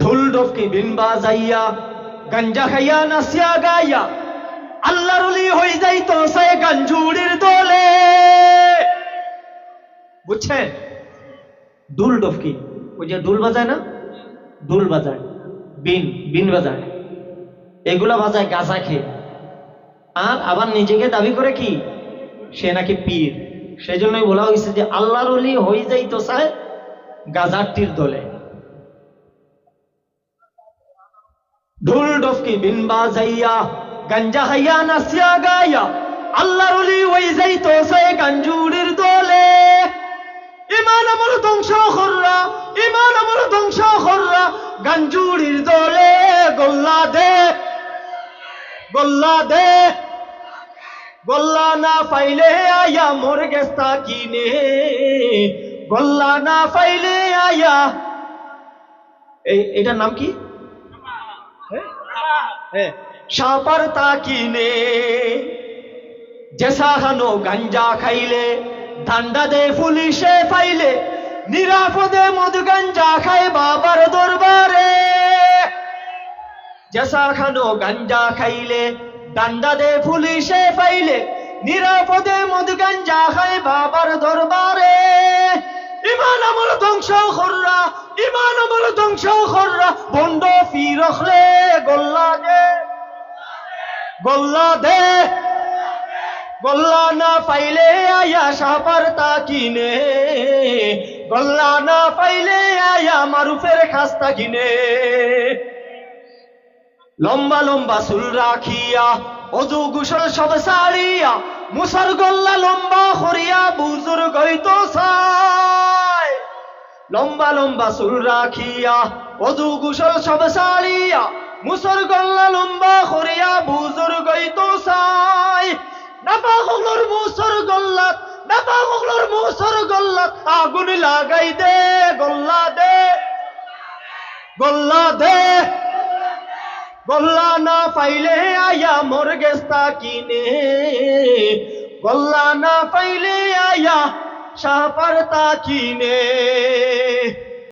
ঢোল ডফকি বিন বাজাইয়া, গঞ্জা খাইয়া নাসিয়া গাইয়া, আল্লাহর অলি হই যাইতো সে গঞ্জুড়ির দোলে। বুঝছেন দুল ডফকি ওই যে দুল বাজায় না? দুল বাজায়, বিন বিন বাজায়। এগুলা বাজায় গাঁজা খেয়ে। আর আবার নিজেকে দাবি করে কি? সে নাকি পীর। সেই জন্যই বলা হয়েছে যে আল্লাহর হয়ে যাইতো চায় গাজারটির দলে। ঢোল ডফকি বিন বাজাইয়া গঞ্জা হাইয়া নাসিয়া গাইয়া আল্লাহর অলি হয়ে যাইতো চায় গঞ্জুরির দলে ইমান আমল ধ্বংস কররা ইমান আমল ধ্বংস কররা গঞ্জুরির দলে গোল্লা দে গোল্লা দে গোল্লা না পাইলে আয়া মোর গেস্তা কিনে গোল্লা না পাইলে আয়া এই এটার নাম কি সাপার তা কিনে, জেসা খানো গাঞ্জা খাইলে ধান্ডা দে পুলিশে পাইলে নিরাপদে মদ গাঞ্জা খায় বাবার দরবারে। জেসা খানো গাঞ্জা খাইলে ডান্ডা দে পুলিশে পাইলে নিরাপদে মদ গাঞ্জা খায় বন্ড ফিরখলে গোল্লা দে। গোল্লা দে। গোল্লা না পাইলে আয়া কিনে। গোল্লা না পাইলে আয়া মারুফের খাস্তা কিনে। লম্বা লম্বা চুল রাখিয়া, অজু গুসল সব সারিয়া, মুসার গল্লা লম্বা করিয়া বুজুর গইতো চাই লম্বা লম্বা চুল রাখিয়া, অজু গুসল সব সারিয়া মুসর গল্লা লম্বা করিয়া বুজুর গইতো চাই। নাপা হগলোর মুসর গল্লাত, নাপা হগলোর মুসর গল্লাত আগুন লাগাই দে, গল্লা দে গল্লা দে, গল্লা না পাইলে আয়া মোর গেস্তা কিনে গল্লা না পাইলে আয়া শাহপার তা কিনে